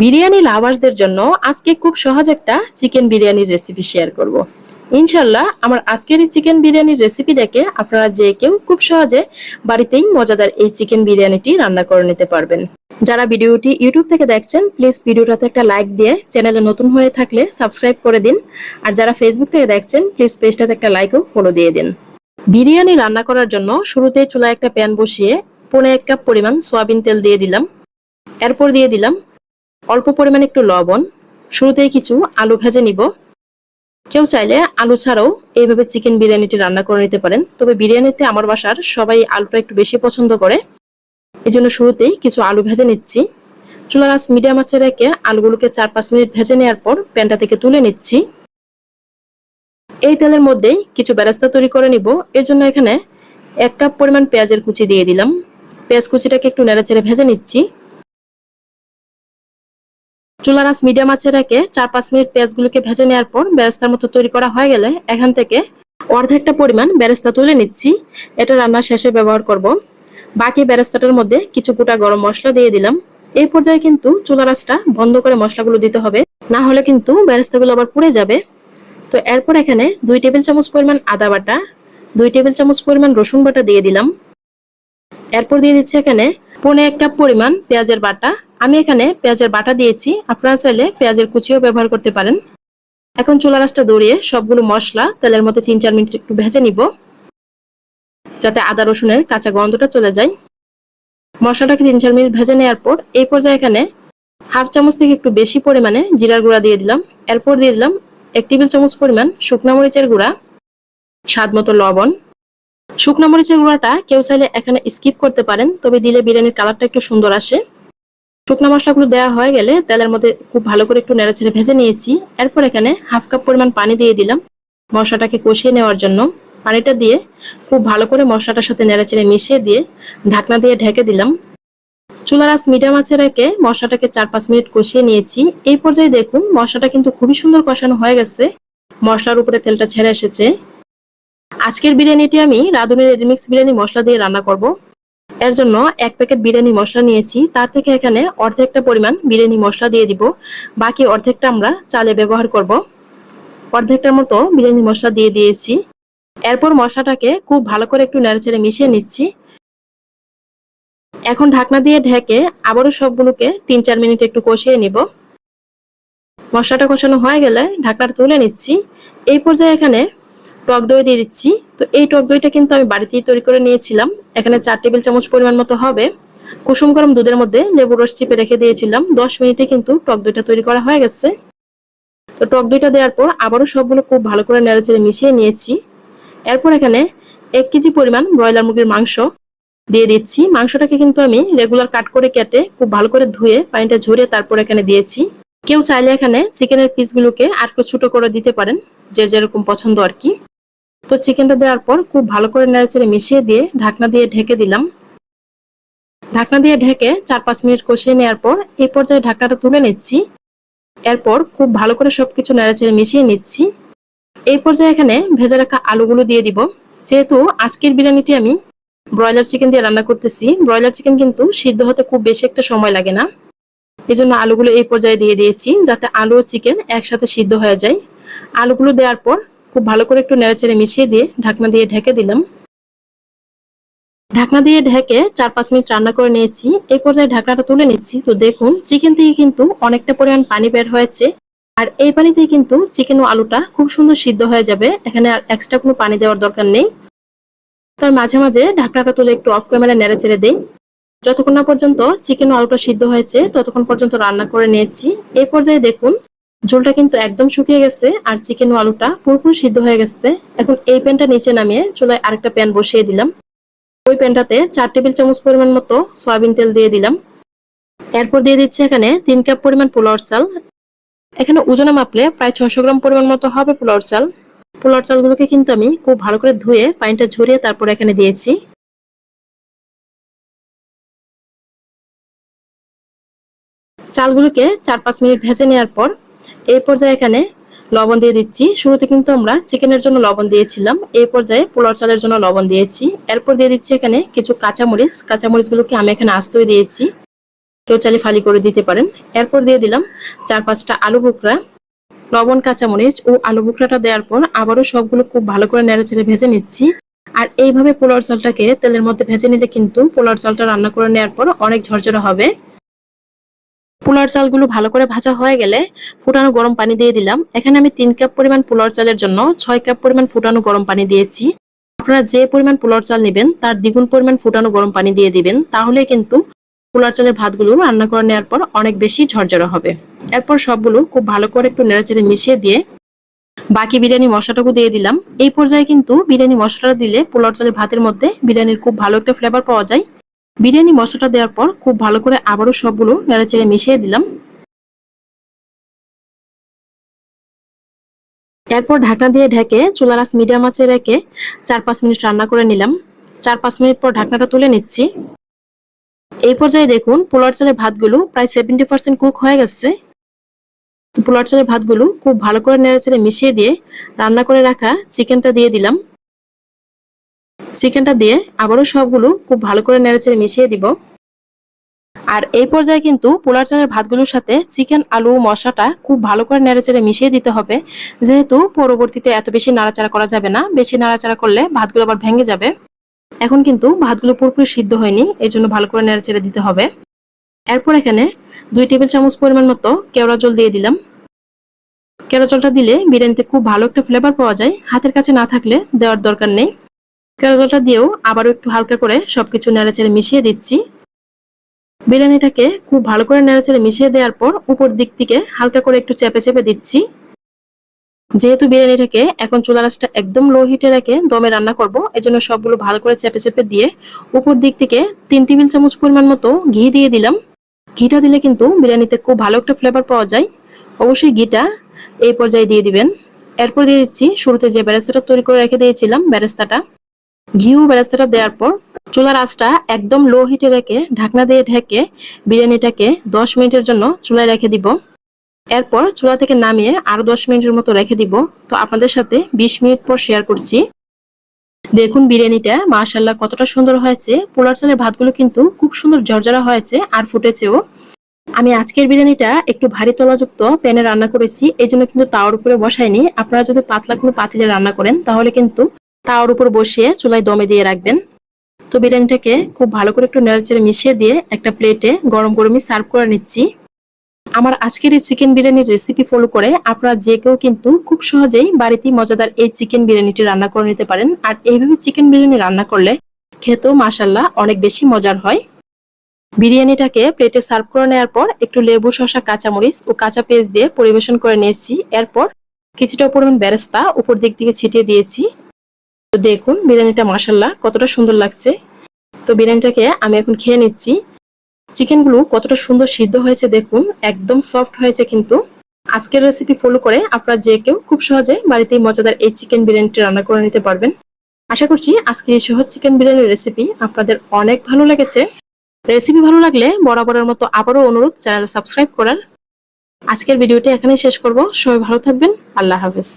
বিরিয়ানি লাভার্সদের জন্য আজকে খুব সহজ একটা চিকেন বিরিয়ানির রেসিপি শেয়ার করব। ইনশাল্লাহ আমার আজকের এই চিকেন বিরিয়ানির রেসিপি দেখে আপনারা যে কেউ খুব সহজে বাড়িতেই মজাদার এই চিকেন বিরিয়ানিটি রান্না করে নিতে পারবেন। যারা ভিডিওটি ইউটিউব থেকে দেখছেন প্লিজ ভিডিওটাতে একটা লাইক দিয়ে চ্যানেলে নতুন হয়ে থাকলে সাবস্ক্রাইব করে দিন। আর যারা ফেসবুক থেকে দেখছেন প্লিজ পেজটাতে একটা লাইকও ফলো দিয়ে দিন। বিরিয়ানি রান্না করার জন্য শুরুতেই চুলায় একটা প্যান বসিয়ে পনে এক কাপ পরিমাণ সয়াবিন তেল দিয়ে দিলাম। এরপর দিয়ে দিলাম অল্প পরিমাণে একটু লবণ, শুরুতেই কিছু আলু ভেজে নিব। কেউ চাইলে আলু ছাড়াও এইভাবে চিকেন বিরিয়ানিটি রান্না করে নিতে পারেন। তবে বিরিয়ানিতে আমার বাসার সবাই আলুটা একটু বেশি পছন্দ করে। এই জন্য শুরুতেই কিছু আলু ভেজে নিচ্ছি। চুলার আঁচ মিডিয়াম আঁচে রেখে আলুগুলোকে চার পাঁচ মিনিট ভেজে নেওয়ার পর প্যানটা থেকে তুলে নিচ্ছি। এই তেলের মধ্যেই কিছু বেরাস্তা তৈরি করে নিব। এর জন্য এখানে এক কাপ পরিমাণ পেঁয়াজের কুচি দিয়ে দিলাম। পেঁয়াজ কুচিটাকে একটু নেড়েচেড়ে ভেজে নিচ্ছি। আঁচ মিডিয়াম আছে রেখে চার পাঁচ মিনিট পেঁয়াজগুলোকে ভেজে নেওয়ার পর বেরেস্তার মতো তৈরি করা হয়ে গেলে এখান থেকে অর্ধেকটা পরিমাণ বেরেস্তা তুলে নিচ্ছি। এটা রান্নার শেষে ব্যবহার করব। বাকি বেরেস্তাটার মধ্যে কিছু গোটা গরম মশলা দিয়ে দিলাম। এই পর্যায়ে কিন্তু আঁচটা বন্ধ করে মশলাগুলো দিতে হবে। না হলে কিন্তু বেরেস্তাগুলো আবার পুড়ে যাবে। তো এরপর এখানে দুই টেবিল চামচ পরিমাণ আদা বাটা, দুই টেবিল চামচ পরিমাণ রসুন বাটা দিয়ে দিলাম। এরপর দিয়ে দিচ্ছি এখানে পনে এক কাপ পরিমাণ পেঁয়াজের বাটা আমি এখানে পেঁয়াজের বাটা দিয়েছি। আপনারা চাইলে পেঁয়াজের কুচিও ব্যবহার করতে পারেন। এখন চুলা রাসটা দৌড়িয়ে সবগুলো মশলা তেলের মধ্যে তিন চার মিনিট একটু ভেজে নিব। যাতে আদা, রসুনের কাঁচা গন্ধটা চলে যায়। মশলাটাকে তিন চার মিনিট ভেজে নেওয়ার পর এই পর্যায়ে এখানে হাফ চামচ থেকে একটু বেশি পরিমাণে জিরার গুঁড়া দিয়ে দিলাম। এরপর দিয়ে দিলাম এক টেবিল চামচ পরিমাণ শুকনা মরিচের গুঁড়া, স্বাদ মতো লবণ। শুকনা মরিচের গুঁড়াটা কেউ চাইলে এখানে স্কিপ করতে পারেন, তবে দিলে বিরিয়ানির কালারটা একটু সুন্দর আসে। শুকনা মশলাগুলো দেওয়া হয়ে গেলে তেলের মধ্যে খুব ভালো করে একটু নেড়েছেড়ে ভেজে নিয়েছি। এরপর এখানে হাফ কাপ পরিমাণ পানি দিয়ে দিলাম মশলাটাকে কষিয়ে নেওয়ার জন্য। পানিটা দিয়ে খুব ভালো করে মশলাটার সাথে নেড়েচেড়ে মিশিয়ে দিয়ে ঢাকনা দিয়ে ঢেকে দিলাম। চুলার আঁচ মিডিয়াম আঁচে রেখে মশলাটাকে চার পাঁচ মিনিট কষিয়ে নিয়েছি। এই পর্যায়ে দেখুন, মশলাটা কিন্তু খুবই সুন্দর কষানো হয়ে গেছে। মশলার উপরে তেলটা ছেড়ে এসেছে। আজকের বিরিয়ানিটি আমি রাঁধুনের রেডিমিক্স বিরিয়ানি মশলা দিয়ে রান্না করব। এর জন্য এক প্যাকেট বিরিয়ানি মশলা নিয়েছি। তার থেকে এখানে অর্ধেকটা পরিমাণ বিরিয়ানি মশলা দিয়ে দিব। বাকি অর্ধেকটা আমরা চালে ব্যবহার করব। অর্ধেকটার মতো বিরিয়ানি মশলা দিয়ে দিয়েছি। এরপর মশলাটাকে খুব ভালো করে একটু নেড়েচেড়ে মিশিয়ে নিচ্ছি। এখন ঢাকনা দিয়ে ঢেকে আবারও সবগুলোকে তিন চার মিনিট একটু কষিয়ে নিব। মশলাটা কষানো হয়ে গেলে ঢাকনাটা তুলে নিচ্ছি। এই পর্যায়ে এখানে টক দই দিয়ে দিচ্ছি। তো এই টক দইটা কিন্তু আমি বাড়িতেই তৈরি করে নিয়েছিলাম। এখানে চার টেবিল চামচ পরিমাণ মতো হবে। কুসুম গরম দুধের মধ্যে লেবু রস চিপে রেখে দিয়েছিলাম। দশ মিনিটে কিন্তু টক দইটা তৈরি করা হয়ে গেছে। তো টক দইটা দেওয়ার পর আবারও সবগুলো খুব ভালো করে নেড়েচেড়ে মিশিয়ে নিয়েছি। এরপর এখানে এক কেজি পরিমাণ ব্রয়লার মুরগির মাংস দিয়ে দিচ্ছি। মাংসটাকে কিন্তু আমি রেগুলার কাট করে কেটে খুব ভালো করে ধুয়ে পানিটা ঝরিয়ে তারপর এখানে দিয়েছি। কেউ চাইলে এখানে চিকেনের পিসগুলোকে আর একটু ছোটো করে দিতে পারেন, যে যেরকম পছন্দ আর কি। তো চিকেনটা দেওয়ার পর খুব ভালো করে নেড়েচেড়ে মিশিয়ে দিয়ে ঢাকনা দিয়ে ঢেকে দিলাম। ঢাকনা দিয়ে ঢেকে চার পাঁচ মিনিট কষিয়ে নেওয়ার পর এই পর্যায়ে ঢাকনাটা তুলে নিচ্ছি। এরপর খুব ভালো করে সবকিছু নেড়েচেড়ে মিশিয়ে নিচ্ছি। এই পর্যায়ে এখানে ভেজে রাখা আলুগুলো দিয়ে দিব। যেহেতু আজকের বিরিয়ানিটি আমি ব্রয়লার চিকেন দিয়ে রান্না করতেছি, ব্রয়লার চিকেন কিন্তু সিদ্ধ হতে খুব বেশি একটা সময় লাগে না। এই জন্য আলুগুলো এই পর্যায়ে দিয়ে দিয়েছি যাতে আলু ও চিকেন একসাথে সিদ্ধ হয়ে যায়। আলুগুলো দেওয়ার পর খুব ভালো করে একটু নেড়েচেড়ে মিশিয়ে দিয়ে ঢাকনা দিয়ে ঢেকে দিলাম। ঢাকনা দিয়ে ঢেকে চার পাঁচ মিনিট রান্না করে নিয়েছি। এই পর্যায়ে ঢাকনাটা তুলে নিচ্ছি। তো দেখুন চিকেন থেকে কিন্তু অনেকটা পরিমাণ পানি বের হয়েছে। আর এই পানিতে কিন্তু চিকেন ও আলুটা খুব সুন্দর সিদ্ধ হয়ে যাবে। এখানে আর এক্সট্রা কোনো পানি দেওয়ার দরকার নেই। তো মাঝে মাঝে ঢাকনাটা তুলে একটু অফ ক্যামেরা নেড়ে ছেড়ে দিই। যতক্ষণ না পর্যন্ত চিকেন ও আলুটা সিদ্ধ হয়েছে, ততক্ষণ পর্যন্ত রান্না করে নিয়েছি। এই পর্যায়ে দেখুন ঝোলটা কিন্তু একদম শুকিয়ে গেছে আর চিকেন আলুটা পুরোপুরি সিদ্ধ হয়ে গেছে। এখন এই প্যানটা নিচে নামিয়ে চুলায় আরেকটা প্যান বসিয়ে দিলাম। ওই প্যানটাতে চার টেবিল চামচ পরিমাণ মতো সয়াবিন তেল দিয়ে দিলাম। এরপর দিয়ে দিচ্ছি এখানে তিন কাপ পরিমাণ পোলাওর চাল। এখানে ওজনে মাপলে প্রায় ছশো গ্রাম পরিমাণ মতো হবে পোলাওর চাল। পোলাওর চালগুলোকে কিন্তু আমি খুব ভালো করে ধুয়ে পানিটা ঝরিয়ে তারপর এখানে দিয়েছি। চালগুলোকে চার পাঁচ মিনিট ভেজে নেওয়ার পর এই পর্যায়ে এখানে লবণ দিয়ে দিচ্ছি। শুরুতে কিন্তু আমরা চিকেনের জন্য লবণ দিয়েছিলাম। এই পর্যায়ে পোলার চালের জন্য লবণ দিয়েছি। এরপর দিয়ে দিচ্ছি এখানে কিছু কাঁচামরিচ। কাঁচামরিচগুলোকে আমি এখানে আস্তই দিয়েছি। কেউ চাইলে ফালি করে দিতে পারেন। এরপর দিয়ে দিলাম চার পাঁচটা আলু বুকরা লবণ, কাঁচামরিচ ও আলু বুকরাটা দেওয়ার পর আবারও সবগুলো খুব ভালো করে নেড়েচেড়ে ভেজে নিচ্ছি। আর এইভাবে পোলার চালটাকে তেলের মধ্যে ভেজে নিলে কিন্তু পোলার চালটা রান্না করে নেওয়ার পর অনেক ঝরঝরে হবে। পোলার চালগুলো ভালো করে ভাজা হয়ে গেলে ফুটানো গরম পানি দিয়ে দিলাম। এখানে আমি তিন কাপ পরিমাণ পোলার চালের জন্য ছয় কাপ পরিমাণ ফুটানো গরম পানি দিয়েছি। আপনারা যে পরিমাণ পোলার চাল নেবেন, তার দ্বিগুণ পরিমাণ ফুটানো গরম পানি দিয়ে দিবেন। তাহলে কিন্তু পোলার চালের ভাতগুলো রান্না করে নেওয়ার পর অনেক বেশি ঝরঝরে হবে। এরপর সবগুলো খুব ভালো করে একটু নেড়েচেড়ে মিশিয়ে দিয়ে বাকি বিরিয়ানি মশলাটাকে দিয়ে দিলাম। এই পর্যায়ে কিন্তু বিরিয়ানি মশলাটা দিলে পোলার চালের ভাতের মধ্যে বিরিয়ানির খুব ভালো একটা ফ্লেভার পাওয়া যায়। বিরিয়ানি মশলাটা দেওয়ার পর খুব ভালো করে আবারও সবগুলো নেড়েচেড়ে মিশিয়ে দিলাম। এরপর ঢাকনা দিয়ে ঢেকে চুলার আঁচ মিডিয়াম আঁচে রেখে চার পাঁচ মিনিট রান্না করে নিলাম। চার পাঁচ মিনিট পর ঢাকনাটা তুলে নিচ্ছি। এই পর্যায়ে দেখুন পোলার চালের ভাতগুলো প্রায় সেভেন্টি পার্সেন্ট কুক হয়ে গেছে। পোলার চালের ভাতগুলো খুব ভালো করে নেড়েচেড়ে মিশিয়ে দিয়ে রান্না করে রাখা চিকেনটা দিয়ে দিলাম। চিকেনটা দিয়ে আবারও সবগুলো খুব ভালো করে নেড়েচেড়ে মিশিয়ে দিব। আর এই পর্যায়ে কিন্তু পোলার চালের ভাতগুলোর সাথে চিকেন, আলু, মশলাটা খুব ভালো করে নেড়েচেড়ে মিশিয়ে দিতে হবে। যেহেতু পরবর্তীতে এত বেশি নাড়াচাড়া করা যাবে না, বেশি নাড়াচাড়া করলে ভাতগুলো আবার ভেঙে যাবে। এখন কিন্তু ভাতগুলো পুরোপুরি সিদ্ধ হয়নি এই জন্য ভালো করে নেড়েচেড়ে দিতে হবে। এরপর এখানে দুই টেবিল চামচ পরিমাণ মতো কেওড়া জল দিয়ে দিলাম। কেওড়া জলটা দিলে বিরিয়ানিতে খুব ভালো একটা ফ্লেভার পাওয়া যায়। হাতের কাছে না থাকলে দেওয়ার দরকার নেই। কেওড়া জলটা দিয়েও আবারও একটু হালকা করে সব সবকিছু নেড়েচেড়ে মিশিয়ে দিচ্ছি। বিরিয়ানিটাকে খুব ভালো করে নেড়েচেড়ে মিশিয়ে দেওয়ার পর উপর দিক থেকে হালকা করে একটু চেপে চেপে দিচ্ছি। যেহেতু বিরিয়ানিটাকে এখন চুলা রাসটা একদম লো হিটে রেখে দমে রান্না করব, এজন্য সবগুলো ভালো করে চেপে চেপে দিয়ে উপর দিক থেকে তিন টেবিল চামচ পরিমাণ মতো ঘি দিয়ে দিলাম। ঘিটা দিলে কিন্তু বিরিয়ানিতে খুব ভালো একটা ফ্লেভার পাওয়া যায়। অবশ্যই ঘিটা এই পর্যায়ে দিয়ে দিবেন। এরপর দিয়ে দিচ্ছি শুরুতে যে ব্যারেস্তাটা তৈরি করে রেখে দিয়েছিলাম ব্যারেস্তাটা। ঘিউ ব্যারেস্তাটা দেওয়ার পর চুলার আঁচটা একদম লো হিটে রেখে ঢাকনা দিয়ে ঢেকে বিরিয়ানিটাকে দশ মিনিটের জন্য চুলায় রেখে দিব। এরপর চুলা থেকে নামিয়ে আরও দশ মিনিটের মতো রেখে দিব। তো আপনাদের সাথে বিশ মিনিট পর শেয়ার করছি। দেখুন বিরিয়ানিটা মাশাল্লাহ কতটা সুন্দর হয়েছে। পোলার চালের ভাতগুলো কিন্তু খুব সুন্দর ঝরঝরা হয়েছে আর ফুটেছেও। আমি আজকের বিরিয়ানিটা একটু ভারী তলাযুক্ত প্যানে রান্না করেছি এই জন্য কিন্তু তাওয়ার উপরে বসাইনি। আপনারা যদি পাতলা কোনো পাতিলে রান্না করেন, তাহলে কিন্তু তাওয়ার উপর বসিয়ে চুলায় দমে দিয়ে রাখবেন। তো বিরিয়ানিটাকে খুব ভালো করে একটু নেড়েচেড়ে মিশিয়ে দিয়ে একটা প্লেটে গরম গরমই সার্ভ করে নিচ্ছি। আমার আজকের এই চিকেন বিরিয়ানির রেসিপি ফলো করে আপনারা যে কেউ কিন্তু খুব সহজেই বাড়িতেই মজাদার এই চিকেন বিরিয়ানিটি রান্না করে নিতে পারেন। আর এইভাবে চিকেন বিরিয়ানি রান্না করলে খেতেও মাসাল্লাহ অনেক বেশি মজার হয়। বিরিয়ানিটাকে প্লেটে সার্ভ করে নেওয়ার পর একটু লেবু, শসা, কাঁচামরিচ ও কাঁচা পেঁয়াজ দিয়ে পরিবেশন করে নিয়েছি। এরপর কিছুটা পরিমাণ বেরেস্তা উপর দিক থেকে ছিটিয়ে দিয়েছি। তো দেখুন বিরিয়ানিটা মাসাল্লাহ কতটা সুন্দর লাগছে। তো বিরিয়ানিটাকে আমি এখন খেয়ে নিচ্ছি। চিকেনগুলো কতটা সুন্দর সিদ্ধ হয়েছে দেখুন, একদম সফট হয়েছে কিন্তু। আজকের রেসিপি ফলো করে আপনারা যে কেউ খুব সহজে বাড়িতেই মজাদার এই চিকেন বিরিয়ানিটি রান্না করে নিতে পারবেন। আশা করছি আজকের এই সহজ চিকেন বিরিয়ানির রেসিপি আপনাদের অনেক ভালো লেগেছে। রেসিপি ভালো লাগলে বরাবরের মতো আবারও অনুরোধ চ্যানেল সাবস্ক্রাইব করার। আজকের ভিডিওটি এখানেই শেষ করব। সবাই ভালো থাকবেন। আল্লাহ হাফেজ।